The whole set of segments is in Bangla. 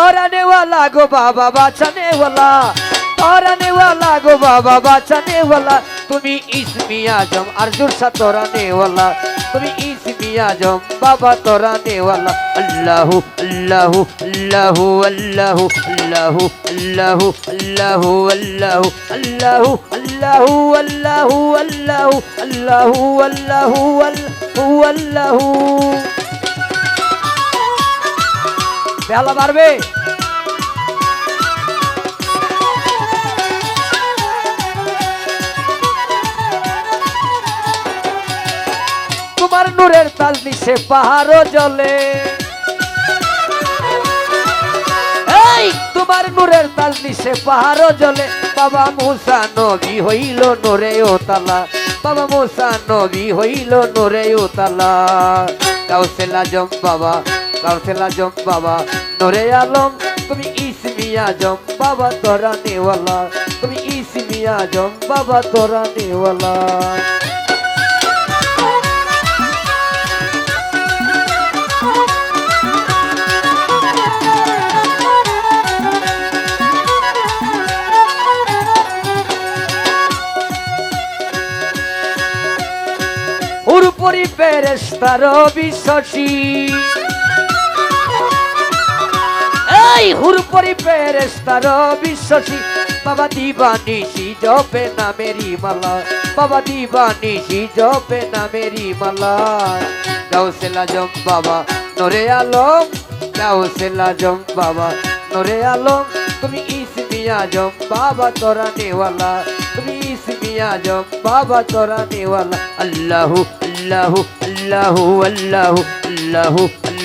তরানেওয়ালা গো বাবা বাঁচানেওয়ালা তরানেওয়ালা গো বাবা বাঁচানেওয়ালা তুমি ইসমি আজম আরজুর সা তরানেওয়ালা তুমি ইসমি আজম বাবা তরানেওয়ালা আল্লাহু আল্লাহু আল্লাহু আল্লাহু আল্লাহু আল্লাহু আল্লাহু আল্লাহু আল্লাহু আল্লাহু আল্লাহু আল্লাহু আল্লাহু আল্লাহু আল্লাহু আল্লাহু বেলা বাড়বে। তোমার নূরের তাল নিচে পাহাড় জলে। তোমার নূরের তাল জলে। বাবা মুসা নবী হইল নোরে ও তালা। বাবা মুসা নবী হইল নোরে ও তালা। কাউসেলা জম বাবা। কাউসেলা জম, বাবা, নোরে আলম। তুমি ইসমিয়া জম, বাবা, তোরা নেওয়ালা। তুমি ইসমিয়া জম, বাবা, তোরা নেওয়ালা। উরুপরি পেরেস্তার বিশ্বাসী এই হুরুপরি পেরেস্তার বিশ্বাসী। বাবা দিবানিশি জপে না মেরি মালা। বাবা দিবানিশি জপে না মেরি মালা। গাউসেলা জম বাবা, নরে আলম। গাউসেলা জম বাবা, নরে আলম। তুমি ইসমিয়া জম বাবা, তোরা নেওয়ালা। তুমি ইসমিয়া জম বাবা, তোরা নেওয়ালা। আল্লাহু আল্লাহু আল্লাহু আল্লাহু আল্লাহু।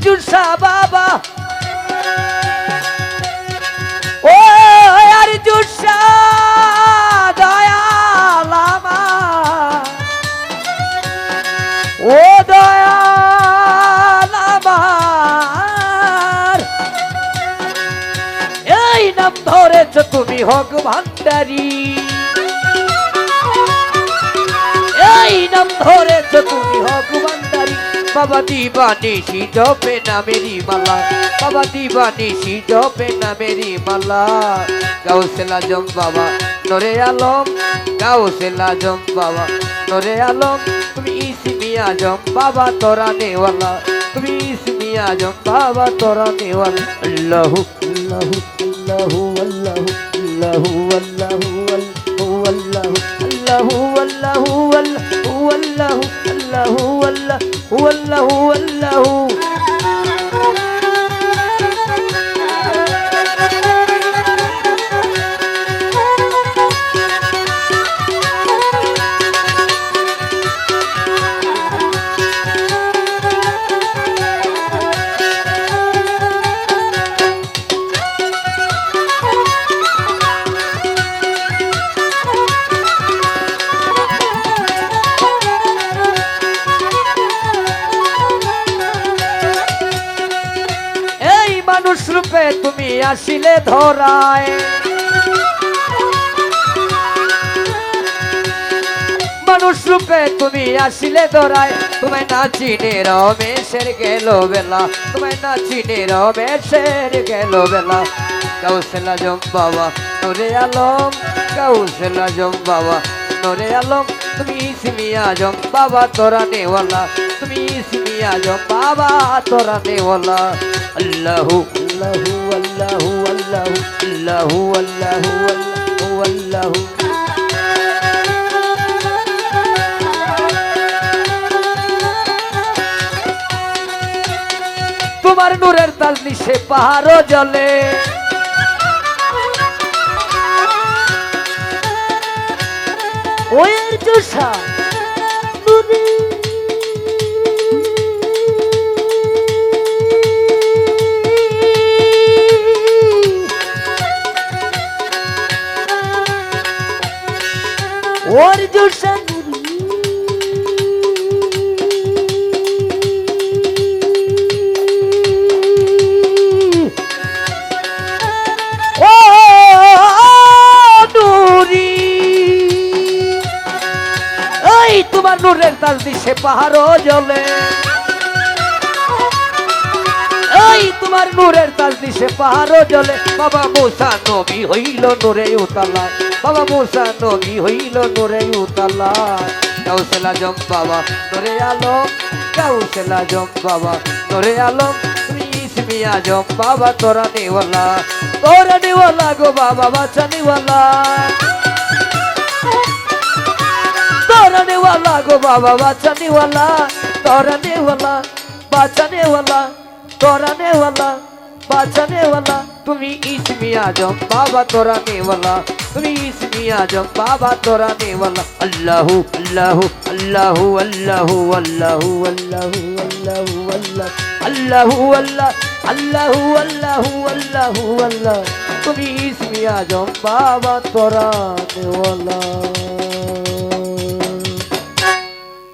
আর জুসা বাবা। ও আর জুসা দয়ালামা ও এই নাম তুমি হক ভান্ডারি। এই নাম ধরেছ তুমি হক ভান্ডারি। বাবা দিবানিশি জপে না মেরি মালা। বাবা দিবানিশি জপে না মেরি মালা গাউসেলা জম বাবা, নরে আলম। গাউসেলা জম বাবা, নরে আলম। তুমি ইসমি আজম বাবা, তোরা নেওয়ালা। তুমি ইসমি আজম বাবা, তোরা নেওয়ালা। আল্লাহু আল্লাহু আল্লাহু আল্লাহু আল্লাহু আল্লাহু هو الله هو الله আসিলে ধরায়। মানুষ রূপে তুমি আসিলে ধরায়। তোমায় না চিনে রমেশের গেল বেলা। তোমায় না চিনে রমেশের গেল বেলা। কাউসেলা জম বাবা, নরে আলম। কাউসেলা জম বাবা, নরে আলম। তুমি ইসমি জম বাবা, তোরা নেওয়ালা। তুমি ইসমি আজম বাবা, তোরা নেওয়ালা। আল্লাহু আল্লাহু আল্লাহু আল্লাহু আল্লাহু আল্লাহু আল্লাহু আল্লাহু। তোমার নূরের তাল নিশে পাহাড় জলে। ওয়ের জোসা তোমার নূরের তাল দিছে পাহাড় জ্বলে এই তোমার নূরের তাল দিছে পাহাড়ও জলে। বাবা মোসা নবী হইল নূরে উতালায় বাবা মোসা নবী হইল নূরে উতালায় কাউসেলা জম বাবা, নরে আলম। কাউসেলা জম বাবা, নরে আলম। তুমি ইসমিয়া জম বাবা, তোরা নেওয়ালা। তোরা নেওয়ালা গো বাবা বাচ্চা নেওয়ালা। তোরা নেওয়ালা গো বাবা বাচ্চা নেওয়ালা। তোরা নেওয়ালা বাচ্চা নেওয়ালা। তোরা নেওয়ালা বাঁচানেওয়ালা, তুমি ইসমি আজম, বাবা তোরা নেওয়ালা তুমি ইসমি আজম, বাবা তোরা নেওয়ালা আল্লাহু আল্লাহু আল্লাহু আল্লাহু আল্লাহু আল্লাহু আল্লাহু, আল্লাহ আল্লাহু আল্লাহ, আল্লাহু আল্লাহু আল্লাহু, আল্লাহ। তুমি ইসমি আজম, বাবা তোরা নেওয়ালা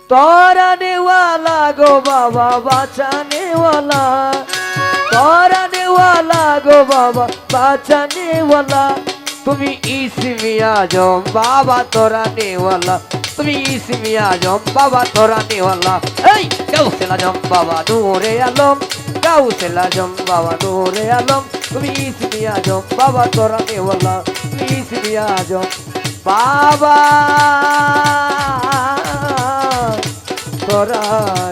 তোরা নেওয়ালা গো বাবা, বাঁচা নেওয়ালা। তোরা নেওয়ালা গো বাবা, বাঁচা নেওয়ালা। তুমি ইসমিয়া জম, বাবা তোরা নেওয়ালা। তুমি ইসমিয়া জম, বাবা তোরা নেওয়ালা। এই কাউসেলা জম, বাবা দূরে আলম। কাউসেলা জম, বাবা দূরে আলম। তুমি ইসমিয়া জম, বাবা তোরা নেওয়ালা। তুমি ইসমিয়া জম, বাবা। ওয়ালা